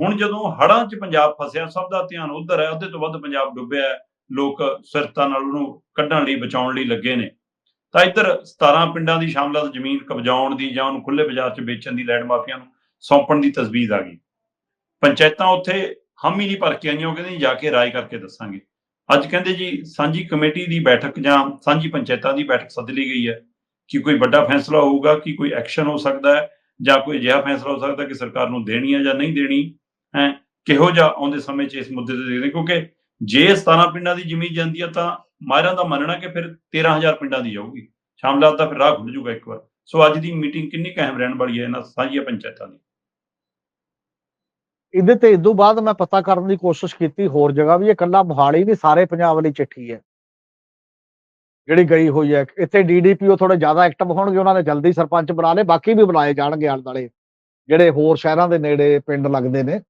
ਹੁਣ ਜਦੋਂ ਹੜ੍ਹਾਂ 'ਚ ਪੰਜਾਬ ਫਸਿਆ, ਸਭ ਦਾ ਧਿਆਨ ਉਧਰ ਹੈ, ਅੱਧੇ ਤੋਂ ਵੱਧ ਪੰਜਾਬ ਡੁੱਬਿਆ ਲੋਕ ਸਿਰਤਾ ਨਾਲ ਉਹਨੂੰ ਕੱਢਣ ਲਈ, ਬਚਾਉਣ ਲਈ ਲੱਗੇ ਨੇ। ਤਾਂ ਇੱਧਰ 17 ਪਿੰਡਾਂ ਦੀ ਸ਼ਾਮਲਾਤ ਜ਼ਮੀਨ ਕਬਜ਼ਾਉਣ ਦੀ ਜਾਂ ਉਹਨੂੰ ਖੁੱਲੇ ਬਾਜ਼ਾਰ 'ਚ ਵੇਚਣ ਦੀ ਲੈਂਡ ਮਾਫੀਆ ਨੂੰ ਸੌਂਪਣ ਦੀ ਤਜਵੀਜ਼ ਆ ਗਈ। ਪੰਚਾਇਤਾਂ ਉੱਥੇ ਹਮ ਹੀ ਨਹੀਂ ਭਰ ਕੇ ਆਈਆਂ, ਉਹ ਕਹਿੰਦੇ ਜਾ ਕੇ ਰਾਏ ਕਰਕੇ ਦੱਸਾਂਗੇ। ਅੱਜ ਕਹਿੰਦੇ ਜੀ, ਸਾਂਝੀ ਕਮੇਟੀ ਦੀ ਬੈਠਕ ਜਾਂ ਸਾਂਝੀ ਪੰਚਾਇਤਾਂ ਦੀ ਬੈਠਕ ਸੱਦ ਲਈ ਗਈ ਹੈ ਕਿ ਕੋਈ ਵੱਡਾ ਫੈਸਲਾ ਹੋਊਗਾ, ਕਿ ਕੋਈ ਐਕਸ਼ਨ ਹੋ ਸਕਦਾ ਹੈ ਜਾਂ ਕੋਈ ਅਜਿਹਾ ਫੈਸਲਾ ਹੋ ਸਕਦਾ ਕਿ ਸਰਕਾਰ ਨੂੰ ਦੇਣੀ ਹੈ ਜਾਂ ਨਹੀਂ ਦੇਣੀ। ਹੈ, ਕਿਹੋ ਜਿਹਾ ਆਉਂਦੇ ਸਮੇਂ 'ਚ ਇਸ ਮੁੱਦੇ ਤੇ ਦੇਖਦੇ, ਕਿਉਂਕਿ ਜੇ 17 ਪਿੰਡਾਂ ਦੀ ਜ਼ਮੀਨ ਜਾਂਦੀ ਹੈ ਤਾਂ ਮਾਹਿਰਾਂ ਦਾ ਮੰਨਣਾ ਕਿ ਫਿਰ 13000 ਪਿੰਡਾਂ ਦੀ ਜਾਊਗੀ। ਸ਼ਾਮਲਾਤ ਦਾ ਫਿਰ ਰਾਹ ਖੁੱਲ ਜਾਊਗਾ ਇੱਕ ਵਾਰ। ਸੋ ਅੱਜ ਦੀ ਮੀਟਿੰਗ ਕਿੰਨੀ ਕੁ ਰਹਿਣ ਵਾਲੀ ਹੈ ਇਹਨਾਂ ਸਾਂਝੀਆਂ ਪੰਚਾਇਤਾਂ ਦੀ? ਇਹਦੇ ਤੇ ਇਦੋਂ ਬਾਅਦ ਮੈਂ ਪਤਾ ਕਰਨ ਦੀ ਕੋਸ਼ਿਸ਼ ਕੀਤੀ ਹੋਰ ਜਗ੍ਹਾ ਵੀ, ਇਹ ਕੱਲਾ ਮੋਹਾਲੀ ਨਹੀਂ ਸਾਰੇ ਪੰਜਾਬ ਲਈ ਚਿੱਠੀ ਹੈ। ਜਿਹੜੀ ਗਈ ਹੋਈ ਹੈ, ਇੱਥੇ ਡੀਡੀਪੀਓ ਥੋੜੇ ਜ਼ਿਆਦਾ ਐਕਟਿਵ ਹੋਣਗੇ, ਉਹਨਾਂ ਨੇ ਜਲਦੀ ਸਰਪੰਚ ਬਣਾ ਲਏ, ਬਾਕੀ ਵੀ ਬੁਲਾਏ ਜਾਣਗੇ ਆਲੇ ਦੁਆਲੇ। ਜਿਹੜੇ ਹੋਰ ਸ਼ਹਿਰਾਂ ਦੇ ਨੇੜੇ ਪਿੰਡ ਲੱਗਦੇ ਨੇ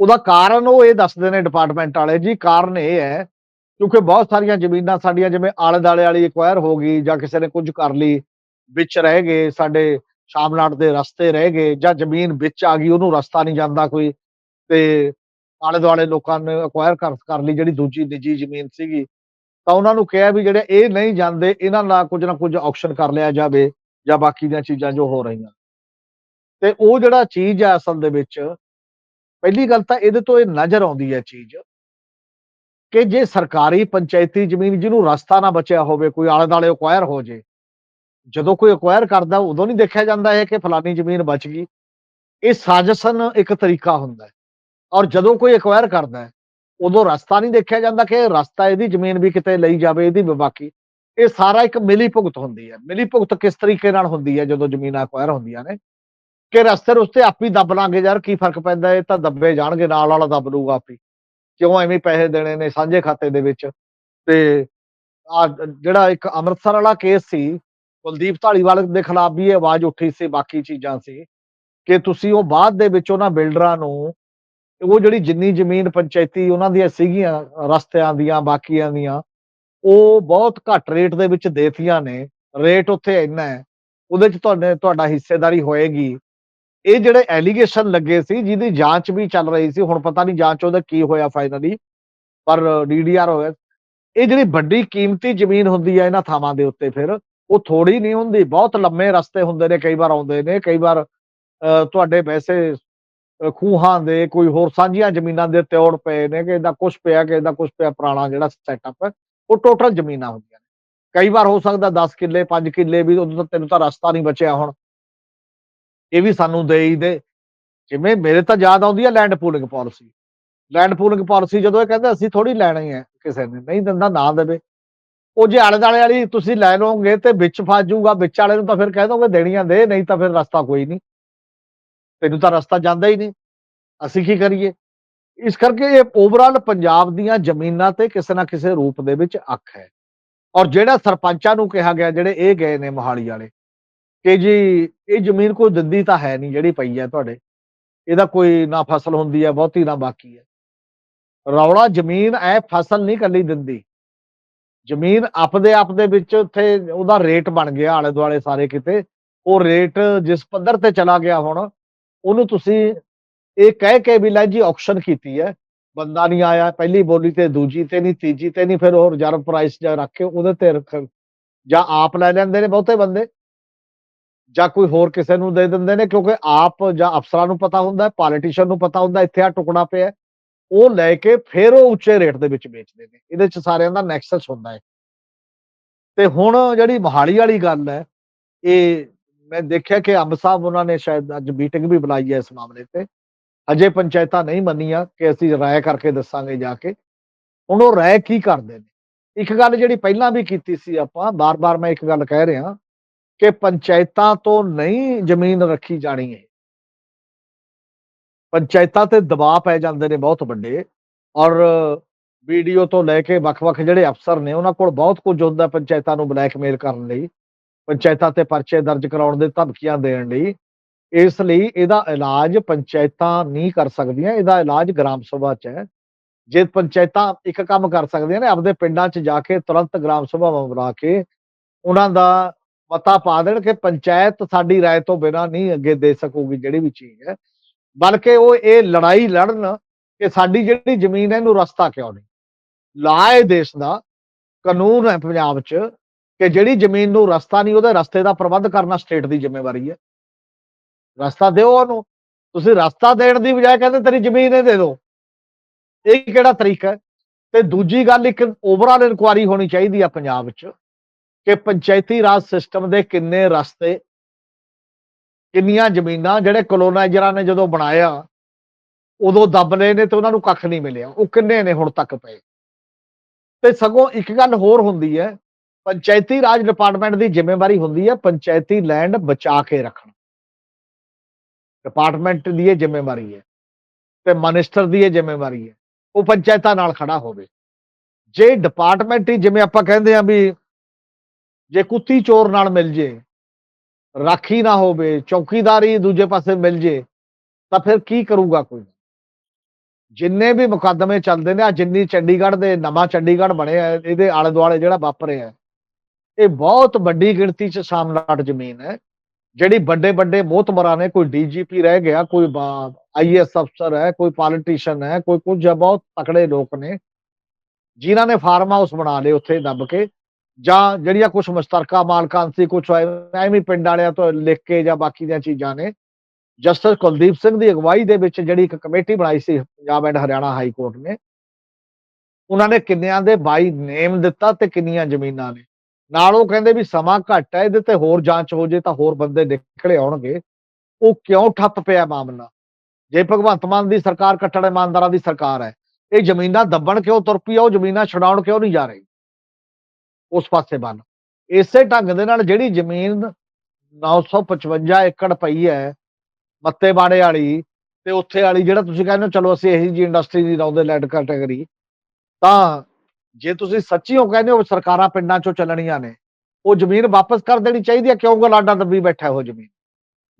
ਉਹਦਾ ਕਾਰਨ ਉਹ ਇਹ ਦੱਸਦੇ ਨੇ ਡਿਪਾਰਟਮੈਂਟ ਵਾਲੇ, ਜੀ ਕਾਰਨ ਇਹ ਹੈ, ਕਿਉਂਕਿ ਬਹੁਤ ਸਾਰੀਆਂ ਜ਼ਮੀਨਾਂ ਸਾਡੀਆਂ ਜਿਵੇਂ ਆਲੇ ਦਾਲੇ ਵਾਲੀ ਐਕਵਾਇਰ ਹੋ ਗਈ ਜਾਂ ਕਿਸੇ ਨੇ ਕੁਝ ਕਰ ਲਈ, ਵਿੱਚ ਰਹਿ ਗਏ, ਸਾਡੇ ਸ਼ਾਮਲਾਟ ਦੇ ਰਸਤੇ ਰਹਿ ਗਏ ਜਾਂ ਜ਼ਮੀਨ ਵਿੱਚ ਆ ਗਈ, ਉਹਨੂੰ ਰਸਤਾ ਨਹੀਂ ਜਾਂਦਾ ਕੋਈ, ਤੇ ਆਲੇ ਦੁਆਲੇ ਲੋਕਾਂ ਨੇ ਐਕਵਾਇਰ ਕਰ ਕਰ ਲਈ ਜਿਹੜੀ ਦੂਜੀ ਨਿੱਜੀ ਜ਼ਮੀਨ ਸੀਗੀ, ਤਾਂ ਉਹਨਾਂ ਨੂੰ ਕਿਹਾ ਵੀ ਜਿਹੜੇ ਇਹ ਨਹੀਂ ਜਾਂਦੇ, ਇਹਨਾਂ ਨਾਲ ਕੁਝ ਨਾ ਕੁਝ ਆਕਸ਼ਨ ਕਰ ਲਿਆ ਜਾਵੇ ਜਾਂ ਬਾਕੀ ਦੀਆਂ ਚੀਜ਼ਾਂ ਜੋ ਹੋ ਰਹੀਆਂ ਤੇ ਉਹ ਜਿਹੜਾ ਚੀਜ਼ ਹੈ ਅਸਲ ਦੇ ਵਿੱਚ ਪਹਿਲੀ ਗੱਲ ਤਾਂ ਇਹਦੇ ਤੋਂ ਇਹ ਨਜ਼ਰ ਆਉਂਦੀ ਹੈ ਚੀਜ਼ ਕਿ ਜੇ ਸਰਕਾਰੀ ਪੰਚਾਇਤੀ ਜ਼ਮੀਨ ਜਿਹਨੂੰ ਰਸਤਾ ਨਾ ਬਚਿਆ ਹੋਵੇ, ਕੋਈ ਆਲੇ ਦਾਲੇ ਐਕਵਾਇਰ ਹੋ ਜੇ, ਜਦੋਂ ਕੋਈ ਐਕਵਾਇਰ ਕਰਦਾ, ਉਦੋਂ ਨਹੀਂ ਦੇਖਿਆ ਜਾਂਦਾ ਹੈ ਕਿ ਫਲਾਨੀ ਜ਼ਮੀਨ ਬਚ ਗਈ। ਇਹ ਸਾਜ਼ਿਸ਼ਨ ਇੱਕ ਤਰੀਕਾ ਹੁੰਦਾ ਹੈ ਔਰ ਜਦੋਂ ਕੋਈ ਐਕਵਾਇਰ ਕਰਦਾ ਹੈ, ਉਦੋਂ ਰਸਤਾ ਨਹੀਂ ਦੇਖਿਆ ਜਾਂਦਾ ਕਿ ਰਸਤਾ ਇਹਦੀ ਜ਼ਮੀਨ ਵੀ ਕਿਤੇ ਲਈ ਜਾਵੇ, ਇਹਦੀ ਵੀ ਬਾਕੀ। ਇਹ ਸਾਰਾ ਇੱਕ ਮਿਲੀ ਭੁਗਤ ਹੁੰਦੀ ਹੈ। ਮਿਲੀ ਭੁਗਤ ਕਿਸ ਤਰੀਕੇ ਨਾਲ ਹੁੰਦੀ ਹੈ ਜਦੋਂ ਜ਼ਮੀਨਾਂ ਐਕਵਾਇਰ ਹੁੰਦੀਆਂ ਨੇ? ਕਿ ਰਸਤੇ ਰੁਸਤੇ ਆਪੀ ਦੱਬ ਲਾਂਗੇ ਯਾਰ, ਕੀ ਫ਼ਰਕ ਪੈਂਦਾ? ਇਹ ਤਾਂ ਦੱਬੇ ਜਾਣਗੇ, ਨਾਲ ਵਾਲਾ ਦੱਬ ਲੂਗਾ ਆਪੀ ਕਿਉਂ ਐਵੇਂ ਪੈਸੇ ਦੇਣੇ ਨੇ ਸਾਂਝੇ ਖਾਤੇ ਦੇ ਵਿੱਚ? ਤੇ ਆ ਜਿਹੜਾ ਇੱਕ ਅੰਮ੍ਰਿਤਸਰ ਵਾਲਾ ਕੇਸ ਸੀ, ਕੁਲਦੀਪ ਢਾਲੀਵਾਲ ਦੇ ਖਿਲਾਫ ਵੀ ਇਹ ਆਵਾਜ਼ ਉੱਠੀ ਸੀ ਬਾਕੀ ਚੀਜ਼ਾਂ ਸੀ ਕਿ ਤੁਸੀਂ ਉਹ ਬਾਅਦ ਦੇ ਵਿੱਚ ਉਹਨਾਂ ਬਿਲਡਰਾਂ ਨੂੰ, ਉਹ ਜਿਹੜੀ ਜਿੰਨੀ ਜ਼ਮੀਨ ਪੰਚਾਇਤੀ ਉਹਨਾਂ ਦੀਆਂ ਸੀਗੀਆਂ, ਰਸਤਿਆਂ ਦੀਆਂ, ਬਾਕੀਆਂ ਦੀਆਂ, ਉਹ ਬਹੁਤ ਘੱਟ ਰੇਟ ਦੇ ਵਿੱਚ ਦੇਤੀਆਂ ਨੇ। ਰੇਟ ਉੱਥੇ ਇੰਨਾ ਹੈ। ਉਹਦੇ ਚ ਤੁਹਾਡੇ, ਤੁਹਾਡਾ ਹਿੱਸੇਦਾਰੀ ਹੋਏਗੀ। ਇਹ ਜਿਹੜੇ ਐਲੀਗੇਸ਼ਨ ਲੱਗੇ ਸੀ, ਜਿਹਦੀ ਜਾਂਚ ਵੀ ਚੱਲ ਰਹੀ ਸੀ, ਹੁਣ ਪਤਾ ਨਹੀਂ ਜਾਂਚ ਉਹਦਾ ਕੀ ਹੋਇਆ ਫਾਈਨਲੀ ਪਰ ਡੀਡੀਆਰ ਹੋਇਆ। ਇਹ ਜਿਹੜੀ ਵੱਡੀ ਕੀਮਤੀ ਜ਼ਮੀਨ ਹੁੰਦੀ ਹੈ ਇਹਨਾਂ ਥਾਵਾਂ ਦੇ ਉੱਤੇ ਫਿਰ, ਉਹ ਥੋੜੀ ਨਹੀਂ ਹੁੰਦੀ, ਬਹੁਤ ਲੰਮੇ ਰਸਤੇ ਹੁੰਦੇ ਨੇ, ਕਈ ਵਾਰ ਆਉਂਦੇ ਨੇ, ਕਈ ਵਾਰ ਤੁਹਾਡੇ ਵੈਸੇ ਖੂਹਾਂ ਦੇ ਕੋਈ ਹੋਰ ਸਾਂਝੀਆਂ ਜ਼ਮੀਨਾਂ ਦੇ ਤਿਉੜ ਪਏ ਨੇ ਕਿ ਇਹਦਾ ਕੁਝ ਪਿਆ ਕਿ ਇਹਦਾ ਕੁਝ ਪਿਆ, ਪੁਰਾਣਾ ਜਿਹੜਾ ਸੈਟਅਪ ਹੈ, ਉਹ ਟੋਟਲ ਜ਼ਮੀਨਾਂ ਹੁੰਦੀਆਂ ਨੇ। ਕਈ ਵਾਰ ਹੋ ਸਕਦਾ 10 ਕਿੱਲੇ 5 ਕਿੱਲੇ ਵੀ, ਉਦੋਂ ਤਾਂ ਤੈਨੂੰ ਤਾਂ ਰਸਤਾ ਨਹੀਂ ਬਚਿਆ ਹੁਣ। ਇਹ ਵੀ ਸਾਨੂੰ ਦੇ ਹੀ ਦੇ ਜਿਵੇਂ ਮੇਰੇ ਤਾਂ ਯਾਦ ਆਉਂਦੀ ਹੈ land pooling policy land pooling policy ਜਦੋਂ ਇਹ ਕਹਿੰਦੇ ਅਸੀਂ ਥੋੜੀ ਲੈਣੀ ਹੈ ਕਿਸੇ ਨੇ, ਨਹੀਂ ਦਿੰਦਾ ਨਾ ਦੇਵੇ। ਉਹ ਜੇ ਆਲੇ ਦਾਲੇ ਵਾਲੀ ਤੁਸੀਂ ਲੈ ਲਓਗੇ ਤੇ ਵਿੱਚ ਫਸ ਜਾਊਗਾ, ਵਿੱਚ ਵਾਲੇ ਨੂੰ ਤਾਂ ਫਿਰ ਕਹਿ ਦੋਗੇ ਦੇਣੀਆਂ ਦੇ, ਨਹੀਂ ਤਾਂ ਫਿਰ ਰਸਤਾ ਕੋਈ ਨਹੀਂ। ਤੈਨੂੰ ਤਾਂ ਰਸਤਾ ਜਾਂਦਾ ਹੀ ਨਹੀਂ। ਅਸੀਂ ਕੀ ਕਰੀਏ? ਇਸ ਕਰਕੇ ਇਹ ਓਵਰਆਲ ਪੰਜਾਬ ਦੀਆਂ ਜ਼ਮੀਨਾਂ ਤੇ ਕਿਸੇ ਨਾ ਕਿਸੇ ਰੂਪ ਦੇ ਵਿੱਚ ਅੱਖ ਹੈ। ਔਰ ਜਿਹੜਾ ਸਰਪੰਚਾਂ ਨੂੰ ਕਿਹਾ ਗਿਆ, ਜਿਹੜੇ ਇਹ ਗਏ ਨੇ ਮੋਹਾਲੀ ਵਾਲੇ ਕਿ ਜੀ ਇਹ ਜ਼ਮੀਨ ਕੋਈ ਦਿੰਦੀ ਤਾਂ ਹੈ ਨਹੀਂ ਜਿਹੜੀ ਪਈ ਹੈ ਤੁਹਾਡੇ। ਇਹਦਾ ਕੋਈ ਨਾ ਫਸਲ ਹੁੰਦੀ ਹੈ, ਬਹੁਤੀ ਨਾ ਬਾਕੀ ਹੈ। ਰੌਲਾ ਜ਼ਮੀਨ ਐ, ਫਸਲ ਨਹੀਂ ਕੱਲੀ ਦਿੰਦੀ। ਜ਼ਮੀਨ ਆਪਦੇ ਆਪ ਦੇ ਵਿੱਚ ਉੱਥੇ ਉਹਦਾ ਰੇਟ ਬਣ ਗਿਆ ਆਲੇ ਦੁਆਲੇ ਸਾਰੇ ਕਿਤੇ। ਉਹ ਰੇਟ ਜਿਸ ਪੱਧਰ ਤੇ ਚਲਾ ਗਿਆ ਹੁਣ, ਉਹਨੂੰ ਤੁਸੀਂ ਇਹ ਕਹਿ ਕੇ ਵੀ ਲੈ ਜੀ ਆਕਸ਼ਨ ਕੀਤੀ ਹੈ। ਬੰਦਾ ਨਹੀਂ ਆਇਆ, ਪਹਿਲੀ ਬੋਲੀ ਤੇ, ਦੂਜੀ ਤੇ ਨਹੀਂ, ਤੀਜੀ ਤੇ ਨਹੀਂ, ਫਿਰ ਉਹ ਰਿਜ਼ਰਵ ਪ੍ਰਾਈਸ ਜਾਂ ਰੱਖ ਕੇ ਉਹਦੇ ਤੇ ਰੱਖ ਜਾਂ ਆਪ ਲੈ ਲੈਂਦੇ ਨੇ ਬਹੁਤੇ ਬੰਦੇ। ਜਾਂ ਕੋਈ ਹੋਰ ਕਿਸੇ ਨੂੰ ਦੇ ਦਿੰਦੇ ਨੇ, ਕਿਉਂਕਿ ਆਪ ਜਾਂ ਅਫਸਰਾਂ ਨੂੰ ਪਤਾ ਹੁੰਦਾ ਹੈ ਪੋਲੀਟੀਸ਼ੀਅਨ ਨੂੰ ਪਤਾ ਹੁੰਦਾ ਇੱਥੇ ਆ ਟੁਕੜਾ ਪਿਆ ਉਹ ਲੈ ਕੇ ਫਿਰ ਉਹ ਉੱਚੇ ਰੇਟ ਦੇ ਵਿੱਚ ਵੇਚਦੇ ਨੇ। ਇਹਦੇ ਚ ਸਾਰਿਆਂ ਦਾ ਨੈਕਸਸ ਹੁੰਦਾ ਹੈ। ਤੇ ਹੁਣ ਜਿਹੜੀ ਮੋਹਾਲੀ ਵਾਲੀ ਗੱਲ ਹੈ, ਇਹ ਮੈਂ ਦੇਖਿਆ ਕਿ ਅੰਬ ਸਾਹਿਬ ਉਹਨਾਂ ਨੇ ਸ਼ਾਇਦ ਅੱਜ ਮੀਟਿੰਗ ਵੀ ਬੁਲਾਈ ਹੈ ਇਸ ਮਾਮਲੇ ਤੇ। ਅਜੇ ਪੰਚਾਇਤਾਂ ਨਹੀਂ ਮੰਨੀਆਂ ਕਿ ਅਸੀਂ ਰਾਏ ਕਰਕੇ ਦੱਸਾਂਗੇ ਜਾ ਕੇ। ਹੁਣ ਉਹ ਰਾਏ ਕੀ ਕਰਦੇ ਨੇ? ਇੱਕ ਗੱਲ ਜਿਹੜੀ ਪਹਿਲਾਂ ਵੀ ਕੀਤੀ ਸੀ ਆਪਾਂ, ਬਾਰ-ਬਾਰ ਮੈਂ ਇੱਕ ਗੱਲ ਕਹਿ ਰਿਹਾ ਕਿ ਪੰਚਾਇਤਾਂ ਤੋਂ ਨਹੀਂ ਜ਼ਮੀਨ ਰੱਖੀ ਜਾਣੀ ਹੈ। ਪੰਚਾਇਤਾਂ ਤੇ ਦਬਾਅ ਪੈ ਜਾਂਦੇ ਨੇ ਬਹੁਤ ਵੱਡੇ ਔਰ ਵੀਡੀਓ ਤੋਂ ਲੈ ਕੇ ਵੱਖ-ਵੱਖ ਜਿਹੜੇ ਅਫਸਰ ਨੇ ਉਹਨਾਂ ਕੋਲ ਬਹੁਤ ਕੁਝ ਹੁੰਦਾ ਪੰਚਾਇਤਾਂ ਨੂੰ ਬਲੈਕਮੇਲ ਕਰਨ ਲਈ, ਪੰਚਾਇਤਾਂ ਤੇ ਪਰਚੇ ਦਰਜ ਕਰਾਉਣ ਦੇ ਧਮਕੀਆਂ ਦੇਣ ਲਈ। ਇਸ ਲਈ ਇਹਦਾ ਇਲਾਜ ਪੰਚਾਇਤਾਂ ਨਹੀਂ ਕਰ ਸਕਦੀਆਂ, ਇਹਦਾ ਇਲਾਜ ਗ੍ਰਾਮ ਸਭਾ 'ਚ ਹੈ। ਜੇ ਪੰਚਾਇਤਾਂ ਇੱਕ ਕੰਮ ਕਰ ਸਕਦੀਆਂ ਨੇ, ਆਪਦੇ ਪਿੰਡਾਂ 'ਚ ਜਾ ਕੇ ਤੁਰੰਤ ਗ੍ਰਾਮ ਸਭਾਵਾਂ ਬਣਾ ਕੇ ਉਹਨਾਂ ਦਾ ਪਤਾ ਪਾ ਦੇਣ ਕਿ ਪੰਚਾਇਤ ਸਾਡੀ ਰਾਏ ਤੋਂ ਬਿਨਾਂ ਨਹੀਂ ਅੱਗੇ ਦੇ ਸਕੂਗੀ ਜਿਹੜੀ ਵੀ ਚੀਜ਼ ਹੈ। ਬਲਕਿ ਉਹ ਇਹ ਲੜਾਈ ਲੜਨ ਕਿ ਸਾਡੀ ਜਿਹੜੀ ਜ਼ਮੀਨ ਹੈ ਇਹਨੂੰ ਰਸਤਾ ਕਿਉਂ ਨਹੀਂ? ਲਾਏ ਦੇਸ਼ ਦਾ ਕਾਨੂੰਨ ਹੈ ਪੰਜਾਬ 'ਚ ਕਿ ਜਿਹੜੀ ਜ਼ਮੀਨ ਨੂੰ ਰਸਤਾ ਨਹੀਂ, ਉਹਦੇ ਰਸਤੇ ਦਾ ਪ੍ਰਬੰਧ ਕਰਨਾ ਸਟੇਟ ਦੀ ਜ਼ਿੰਮੇਵਾਰੀ ਹੈ। ਰਸਤਾ ਦਿਓ ਉਹਨੂੰ। ਤੁਸੀਂ ਰਸਤਾ ਦੇਣ ਦੀ ਬਜਾਏ ਕਹਿੰਦੇ ਤੇਰੀ ਜ਼ਮੀਨ ਇਹ ਦੇ ਦਿਓ ਇਹ ਕਿਹੜਾ ਤਰੀਕਾ ਹੈ? ਤੇ ਦੂਜੀ ਗੱਲ ਇੱਕ ਓਵਰਆਲ ਇਨਕੁਆਰੀ ਹੋਣੀ ਚਾਹੀਦੀ ਆ ਪੰਜਾਬ 'ਚ। ਕਿ ਪੰਚਾਇਤੀ ਰਾਜ ਸਿਸਟਮ ਦੇ ਕਿੰਨੇ ਰਸਤੇ, ਕਿੰਨੀਆਂ ਜ਼ਮੀਨਾਂ ਜਿਹੜੇ ਕਲੋਨਾਈਜ਼ਰਾਂ ਨੇ ਜਦੋਂ ਬਣਾਇਆ, ਉਦੋਂ ਦੱਬ ਰਹੇ ਨੇ ਤੇ ਉਹਨਾਂ ਨੂੰ ਕੱਖ ਨਹੀਂ ਮਿਲਿਆ, ਉਹ ਕਿੰਨੇ ਨੇ ਹੁਣ ਤੱਕ ਪਏ? ਤੇ ਸਗੋਂ ਇੱਕ ਗੱਲ ਹੋਰ ਹੁੰਦੀ ਹੈ, ਪੰਚਾਇਤੀ ਰਾਜ ਡਿਪਾਰਟਮੈਂਟ ਦੀ ਜ਼ਿੰਮੇਵਾਰੀ ਹੁੰਦੀ ਹੈ ਪੰਚਾਇਤੀ ਲੈਂਡ ਬਚਾ ਕੇ ਰੱਖਣਾ। ਡਿਪਾਰਟਮੈਂਟ ਦੀ ਇਹ ਜ਼ਿੰਮੇਵਾਰੀ ਹੈ ਤੇ ਮਿਨਿਸਟਰ ਦੀ ਇਹ ਜ਼ਿੰਮੇਵਾਰੀ ਹੈ, ਉਹ ਪੰਚਾਇਤਾਂ ਨਾਲ ਖੜਾ ਹੋਵੇ। ਜੇ ਡਿਪਾਰਟਮੈਂਟ ਹੀ ਜਿਵੇਂ ਆਪਾਂ ਕਹਿੰਦੇ ਆ ਵੀ ਜੇ ਕੁੱਤੀ ਚੋਰ ਨਾਲ ਮਿਲ ਜੇ ਰਾਖੀ ਨਾ ਹੋਵੇ ਚੌਕੀਦਾਰੀ ਦੂਜੇ ਪਾਸੇ ਮਿਲ ਜੇ ਤਾਂ ਫਿਰ ਕੀ ਕਰੂਗਾ ਕੋਈ? ਜਿੰਨੇ ਵੀ ਮੁਕੱਦਮੇ ਚੱਲਦੇ ਨੇ ਆ ਜਿੰਨੀ ਚੰਡੀਗੜ੍ਹ ਦੇ ਨਵਾਂ ਚੰਡੀਗੜ੍ਹ ਬਣਿਆ ਹੈ, ਇਹਦੇ ਆਲੇ ਦੁਆਲੇ ਜਿਹੜਾ ਵਾਪਰਿਆ ਇਹ ਬਹੁਤ ਵੱਡੀ ਗਿਣਤੀ 'ਚ ਸਾਮਲਾਟ ਜ਼ਮੀਨ ਹੈ ਜਿਹੜੀ ਵੱਡੇ ਵੱਡੇ ਮੋਹਤਮਰਾਂ ਨੇ ਕੋਈ ਡੀਜੀਪੀ ਰਹਿ ਗਿਆ ਕੋਈ ਆਈਐਸ ਅਫਸਰ ਹੈ ਕੋਈ ਪੋਲੀਟੀਸ਼ੀਅਨ ਹੈ ਕੋਈ ਕੁਝ ਬਹੁਤ ਤਕੜੇ ਲੋਕ ਨੇ ਜਿਨ੍ਹਾਂ ਨੇ ਫਾਰਮ ਹਾਊਸ ਬਣਾ ਲਏ ਉੱਥੇ ਦੱਬ ਕੇ ਜਾਂ ਜਿਹੜੀਆਂ ਕੁਝ ਮੁਸ਼ਤਰਕਾ ਮਾਲਕਾਂ ਸੀ ਕੁਝ ਐਵੇਂ ਪਿੰਡ ਵਾਲਿਆਂ ਤੋਂ ਲਿਖ ਕੇ ਜਾਂ ਬਾਕੀ ਦੀਆਂ ਚੀਜ਼ਾਂ ਨੇ। ਜਸਟਿਸ ਕੁਲਦੀਪ ਸਿੰਘ ਦੀ ਅਗਵਾਈ ਦੇ ਵਿੱਚ ਜਿਹੜੀ ਇੱਕ ਕਮੇਟੀ ਬਣਾਈ ਸੀ Punjab and Haryana high court ਨੇ, ਉਹਨਾਂ ਨੇ ਕਿੰਨਿਆਂ ਦੇ ਬਾਈ ਨੇਮ ਦਿੱਤਾ ਤੇ ਕਿੰਨੀਆਂ ਜ਼ਮੀਨਾਂ ਨੇ। ਨਾਲ ਉਹ ਕਹਿੰਦੇ ਵੀ ਸਮਾਂ ਘੱਟ ਹੈ ਇਹਦੇ ਤੇ ਹੋਰ ਜਾਂਚ ਹੋ ਜੇ ਤਾਂ ਹੋਰ ਬੰਦੇ ਨਿਕਲੇ ਆਉਣਗੇ। ਉਹ ਕਿਉਂ ਠੱਪ ਪਿਆ ਮਾਮਲਾ? ਜੇ ਭਗਵੰਤ ਮਾਨ ਦੀ ਸਰਕਾਰ ਕੱਟੜ ਇਮਾਨਦਾਰਾਂ ਦੀ ਸਰਕਾਰ ਹੈ ਇਹ ਜ਼ਮੀਨਾਂ ਦੱਬਣ ਕਿਉਂ ਤੁਰ ਪਈ ਆ, ਉਹ ਜ਼ਮੀਨਾਂ ਛਡਾਉਣ ਕਿਉਂ ਨਹੀਂ ਜਾ ਰਹੀ? ਉਸ ਪਾਸੇ ਬੰਨ। ਇਸੇ ਢੰਗ ਦੇ ਨਾਲ ਜਿਹੜੀ ਜ਼ਮੀਨ 955 ਏਕੜ ਪਈ ਹੈ ਮੱਤੇ ਬਾੜੇ ਵਾਲੀ ਤੇ ਉੱਥੇ ਵਾਲੀ ਜਿਹੜਾ ਤੁਸੀਂ ਕਹਿੰਦੇ ਹੋ ਚਲੋ ਅਸੀਂ ਇਹੀ ਜੀ ਇੰਡਸਟਰੀ ਦੀ ਲਾਉਂਦੇ ਲੈਂਡ ਕੈਟਾਗਰੀ ਤਾਂ ਜੇ ਤੁਸੀਂ ਸੱਚੀ ਹੋ ਕਹਿੰਦੇ ਹੋ ਸਰਕਾਰਾਂ ਪਿੰਡਾਂ ਚੋਂ ਚੱਲਣੀਆਂ ਨੇ ਉਹ ਜ਼ਮੀਨ ਵਾਪਸ ਕਰ ਦੇਣੀ ਚਾਹੀਦੀ ਹੈ ਕਿਉਂ ਗਲਾਡਾ ਦੱਬੀ ਬੈਠਾ ਉਹ ਜ਼ਮੀਨ?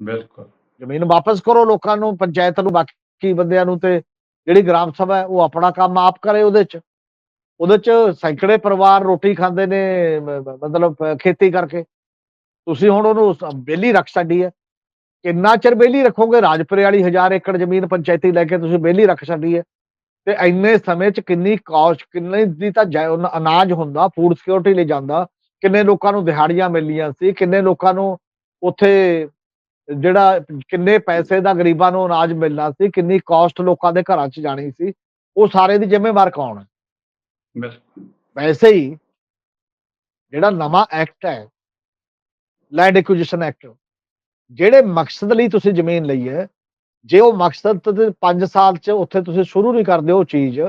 ਬਿਲਕੁਲ। ਜ਼ਮੀਨ ਵਾਪਸ ਕਰੋ ਲੋਕਾਂ ਨੂੰ ਪੰਚਾਇਤ ਨੂੰ ਬਾਕੀ ਬੰਦਿਆਂ ਨੂੰ ਤੇ ਜਿਹੜੀ ਗ੍ਰਾਮ ਸਭਾ ਹੈ ਉਹ ਆਪਣਾ ਕੰਮ ਆਪ ਕਰੇ ਉਹਦੇ ਚ। ਉਹਦੇ ਚ ਸੈਂਕੜੇ ਪਰਿਵਾਰ ਰੋਟੀ ਖਾਂਦੇ ਨੇ ਮਤਲਬ ਖੇਤੀ ਕਰਕੇ। ਤੁਸੀਂ ਹੁਣ ਉਹਨੂੰ ਸ- ਵਿਹਲੀ ਰੱਖ ਛੱਡੀ ਹੈ ਕਿੰਨਾ ਚਿਰ ਵਿਹਲੀ ਰੱਖੋਗੇ? ਰਾਜਪੁਰੇ ਵਾਲੀ 1000 ਏਕੜ ਜ਼ਮੀਨ ਪੰਚਾਇਤੀ ਲੈ ਕੇ ਤੁਸੀਂ ਵਿਹਲੀ ਰੱਖ ਛੱਡੀ ਹੈ ਤੇ ਇੰਨੇ ਸਮੇਂ ਚ ਕਿੰਨੀ ਕਾਸਟ ਕਿੰਨੇ ਦੀ ਤਾਂ ਜੈ- ਅਨਾਜ ਹੁੰਦਾ ਫੂਡ ਸਿਕਿਉਰਿਟੀ ਲਈ ਜਾਂਦਾ। ਕਿੰਨੇ ਲੋਕਾਂ ਨੂੰ ਦਿਹਾੜੀਆਂ ਮਿਲੀਆਂ ਸੀ, ਕਿੰਨੇ ਲੋਕਾਂ ਨੂੰ ਉੱਥੇ ਜਿਹੜਾ, ਕਿੰਨੇ ਪੈਸੇ ਦਾ ਗਰੀਬਾਂ ਨੂੰ ਅਨਾਜ ਮਿਲਣਾ ਸੀ, ਕਿੰਨੀ ਕਾਸਟ ਲੋਕਾਂ ਦੇ ਘਰਾਂ 'ਚ ਜਾਣੀ ਸੀ। ਉਹ ਸਾਰੇ ਦੀ ਜ਼ਿੰਮੇਵਾਰ ਕੌਣ ਹੈ ਵੈਸੇ ਹੀ ਜਿਹੜਾ ਨਵਾਂ ਐਕਟ ਹੈ ਲੈਂਡ ਐਕੁਜੀਸ਼ਨ ਐਕਟ ਜਿਹੜੇ ਮਕਸਦ ਲਈ ਤੁਸੀਂ ਜ਼ਮੀਨ ਲਈ ਹੈ ਜੇ ਉਹ ਮਕਸਦ ਤੇ 5 ਸਾਲ 'ਚ ਉੱਥੇ ਤੁਸੀਂ ਸ਼ੁਰੂ ਨਹੀਂ ਕਰਦੇ ਉਹ ਚੀਜ਼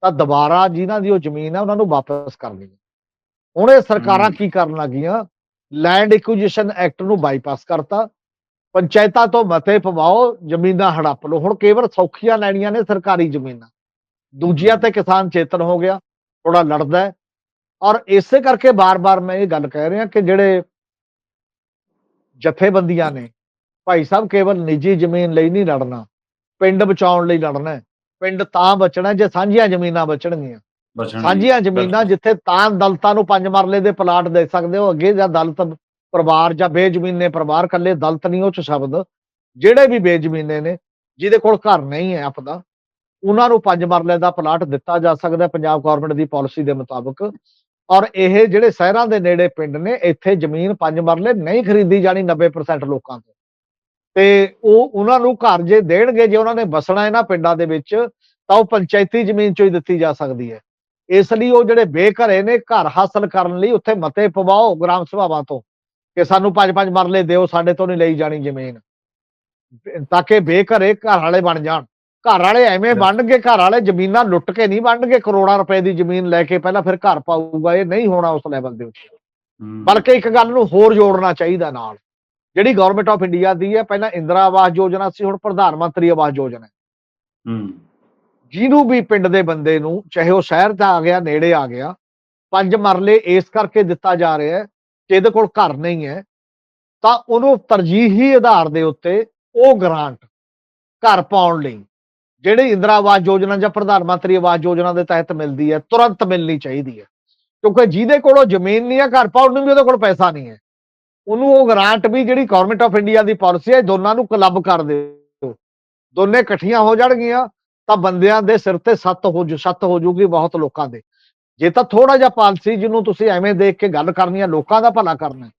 ਤਾਂ ਦੁਬਾਰਾ ਜਿਨ੍ਹਾਂ ਦੀ ਉਹ ਜ਼ਮੀਨ ਹੈ ਉਹਨਾਂ ਨੂੰ ਵਾਪਸ ਕਰਨੀ ਹੈ। ਹੁਣ ਇਹ ਸਰਕਾਰਾਂ। ਕੀ ਕਰਨ ਲੱਗੀਆਂ? ਲੈਂਡ ਐਕੁਜੀਸ਼ਨ ਐਕਟ ਨੂੰ ਬਾਈਪਾਸ ਕਰਤਾ। ਪੰਚਾਇਤਾਂ ਤੋਂ ਮਤੇ ਪਵਾਓ ਜ਼ਮੀਨਾਂ ਹੜੱਪ ਲਓ। ਹੁਣ ਕੇਵਲ ਸੌਖੀਆਂ ਲੈਣੀਆਂ ਨੇ ਸਰਕਾਰੀ ਜ਼ਮੀਨਾਂ। ਦੂਜੀਆਂ ਤੇ ਕਿਸਾਨ ਚੇਤਨ ਹੋ ਗਿਆ। ਥੋੜਾ ਲੜਦਾ ਹੈ। ਔਰ ਇਸੇ ਕਰਕੇ ਬਾਰ-ਬਾਰ ਮੈਂ ਇਹ ਗੱਲ ਕਹਿ ਰਿਹਾ ਕਿ ਜਿਹੜੇ ਜਥੇਬੰਦੀਆਂ ਨੇ ਭਾਈ ਸਾਹਿਬ ਕੇਵਲ ਨਿੱਜੀ ਜ਼ਮੀਨ ਲਈ ਨਹੀਂ ਲੜਨਾ ਪਿੰਡ ਬਚਾਉਣ ਲਈ ਲੜਨਾ ਹੈ। ਪਿੰਡ ਤਾਂ ਬਚਣਾ ਜੇ ਸਾਂਝੀਆਂ ਜ਼ਮੀਨਾਂ ਬਚਣਗੀਆਂ। ਬਚਣ ਸਾਂਝੀਆਂ ਜ਼ਮੀਨਾਂ ਜਿੱਥੇ ਤਾਂ ਦਲਤਾਂ ਨੂੰ ਪੰਜ ਮਰਲੇ ਦੇ ਪਲਾਟ ਦੇ ਸਕਦੇ ਹੋ ਅੱਗੇ ਜਾਂ ਦਲਤ ਪਰਿਵਾਰ ਜਾਂ ਬੇਜ਼ਮੀਨੇ ਪਰਿਵਾਰ ਕੱਲੇ ਦਲਤ ਨਹੀਂ ਉਹ ਚ ਸ਼ਬਦ। ਜਿਹੜੇ ਵੀ ਬੇਜ਼ਮੀਨੇ ਨੇ ਜਿਹਦੇ ਕੋਲ ਘਰ ਨਹੀਂ ਹੈ ਆਪਦਾ ਉਹਨਾਂ ਨੂੰ ਪੰਜ ਮਰਲੇ ਦਾ ਪਲਾਟ ਦਿੱਤਾ ਜਾ ਸਕਦਾ ਪੰਜਾਬ ਗਵਰਨਮੈਂਟ ਦੀ ਪਾਲਿਸੀ ਦੇ ਮੁਤਾਬਕ। ਔਰ ਇਹ ਜਿਹੜੇ ਸ਼ਹਿਰਾਂ ਦੇ ਨੇੜੇ ਪਿੰਡ ਨੇ, ਇੱਥੇ ਜ਼ਮੀਨ ਪੰਜ ਮਰਲੇ ਨਹੀਂ ਖਰੀਦੀ ਜਾਣੀ 90% ਲੋਕਾਂ ਤੋਂ। ਤੇ ਉਹ ਉਹਨਾਂ ਨੂੰ ਘਰ ਜੇ ਦੇਣਗੇ, ਜੇ ਉਹਨਾਂ ਨੇ ਵਸਣਾ ਇਹਨਾਂ ਪਿੰਡਾਂ ਦੇ ਵਿੱਚ, ਤਾਂ ਉਹ ਪੰਚਾਇਤੀ ਜ਼ਮੀਨ ਚੋਂ ਹੀ ਦਿੱਤੀ ਜਾ ਸਕਦੀ ਹੈ। ਇਸ ਲਈ ਉਹ ਜਿਹੜੇ ਬੇਘਰੇ ਨੇ, ਘਰ ਹਾਸਲ ਕਰਨ ਲਈ ਉੱਥੇ ਮਤੇ ਪਵਾਓ ਗ੍ਰਾਮ ਸਭਾਵਾਂ ਤੋਂ ਕਿ ਸਾਨੂੰ ਪੰਜ ਪੰਜ ਮਰਲੇ ਦਿਓ, ਸਾਡੇ ਤੋਂ ਨਹੀਂ ਲਈ ਜਾਣੀ ਜ਼ਮੀਨ। ਤਾਂ ਕਿ ਬੇਘਰੇ ਘਰ ਵਾਲੇ ਬਣ ਜਾਣ। ਘਰ ਵਾਲੇ ਐਵੇਂ ਬਣਨਗੇ ਘਰ ਵਾਲੇ ਜ਼ਮੀਨਾਂ ਲੁੱਟ ਕੇ ਨਹੀਂ ਬਣਨਗੇ ਕਰੋੜਾਂ ਰੁਪਏ ਦੀ ਜ਼ਮੀਨ ਲੈ ਕੇ ਪਹਿਲਾਂ ਫਿਰ ਘਰ ਪਾਊਗਾ ਇਹ ਨਹੀਂ ਹੋਣਾ ਉਸ ਲੈਵਲ ਦੇ ਉੱਤੇ ਬਲਕਿ ਇੱਕ ਗੱਲ ਨੂੰ ਹੋਰ ਜੋੜਨਾ ਚਾਹੀਦਾ ਨਾਲ। ਜਿਹੜੀ ਗਵਰਨਮੈਂਟ ਆਫ ਇੰਡੀਆ ਦੀ ਹੈ ਪਹਿਲਾਂ ਇੰਦਰਾ ਆਵਾਸ ਯੋਜਨਾ ਸੀ ਹੁਣ ਪ੍ਰਧਾਨ ਮੰਤਰੀ ਆਵਾਸ ਯੋਜਨਾ ਹੈ। ਜਿਹਨੂੰ ਵੀ ਪਿੰਡ ਦੇ ਬੰਦੇ ਨੂੰ ਚਾਹੇ ਉਹ ਸ਼ਹਿਰ 'ਚ ਆ ਗਿਆ ਨੇੜੇ ਆ ਗਿਆ ਪੰਜ ਮਰਲੇ ਇਸ ਕਰਕੇ ਦਿੱਤਾ ਜਾ ਰਿਹਾ ਹੈ ਕਿ ਇਹਦੇ ਕੋਲ ਘਰ ਨਹੀਂ ਹੈ ਤਾਂ ਉਹਨੂੰ ਤਰਜੀਹੀ ਆਧਾਰ ਦੇ ਉੱਤੇ ਉਹ ਗ੍ਰਾਂਟ ਘਰ ਪਾਉਣ ਲਈ ਜਿਹੜੀ ਇੰਦਰਾ ਆਵਾਸ ਯੋਜਨਾ ਜਾਂ ਪ੍ਰਧਾਨ ਮੰਤਰੀ ਆਵਾਸ ਯੋਜਨਾ ਦੇ ਤਹਿਤ ਮਿਲਦੀ ਹੈ, ਤੁਰੰਤ ਮਿਲਣੀ ਚਾਹੀਦੀ ਹੈ। ਕਿਉਂਕਿ ਜਿਹਦੇ ਕੋਲ ਉਹ ਜ਼ਮੀਨ ਨਹੀਂ ਹੈ ਘਰ ਪਾਉਣ ਨੂੰ ਵੀ ਉਹਦੇ ਕੋਲ ਪੈਸਾ ਨਹੀਂ ਹੈ। ਉਹਨੂੰ ਉਹ ਗ੍ਰਾਂਟ ਵੀ ਜਿਹੜੀ ਗਵਰਨਮੈਂਟ ਆਫ ਇੰਡੀਆ ਦੀ ਪਾਲਿਸੀ ਹੈ ਇਹ ਦੋਨਾਂ ਨੂੰ ਕਲੱਬ ਕਰ ਦਿਓ। ਦੋਨੇ ਇਕੱਠੀਆਂ ਹੋ ਜਾਣਗੀਆਂ, ਤਾਂ ਬੰਦਿਆਂ ਦੇ ਸਿਰ ਤੇ ਸੱਤ ਹੋ ਜੂ, ਸੱਤ ਹੋ ਜੂਗੀ ਬਹੁਤ ਲੋਕਾਂ ਦੇ। ਜੇ ਤਾਂ ਥੋੜਾ ਜਿਹਾ ਪਾਲਸੀ ਜਿਹਨੂੰ ਤੁਸੀਂ ਐਵੇਂ ਦੇਖ ਕੇ ਗੱਲ ਕਰਨੀ ਹੈ, ਲੋਕਾਂ ਦਾ ਭਲਾ ਕਰਨਾ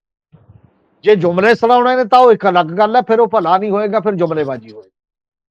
ਜੇ ਜੁਮਲੇ ਸੁਣਾਉਣੇ ਨੇ ਤਾਂ ਉਹ ਇੱਕ ਅਲੱਗ ਗੱਲ ਹੈ, ਫਿਰ ਉਹ ਭਲਾ ਨਹੀਂ ਹੋਏਗਾ, ਫਿਰ ਜੁਮਲੇਬਾਜ਼ੀ ਹੋਏਗੀ।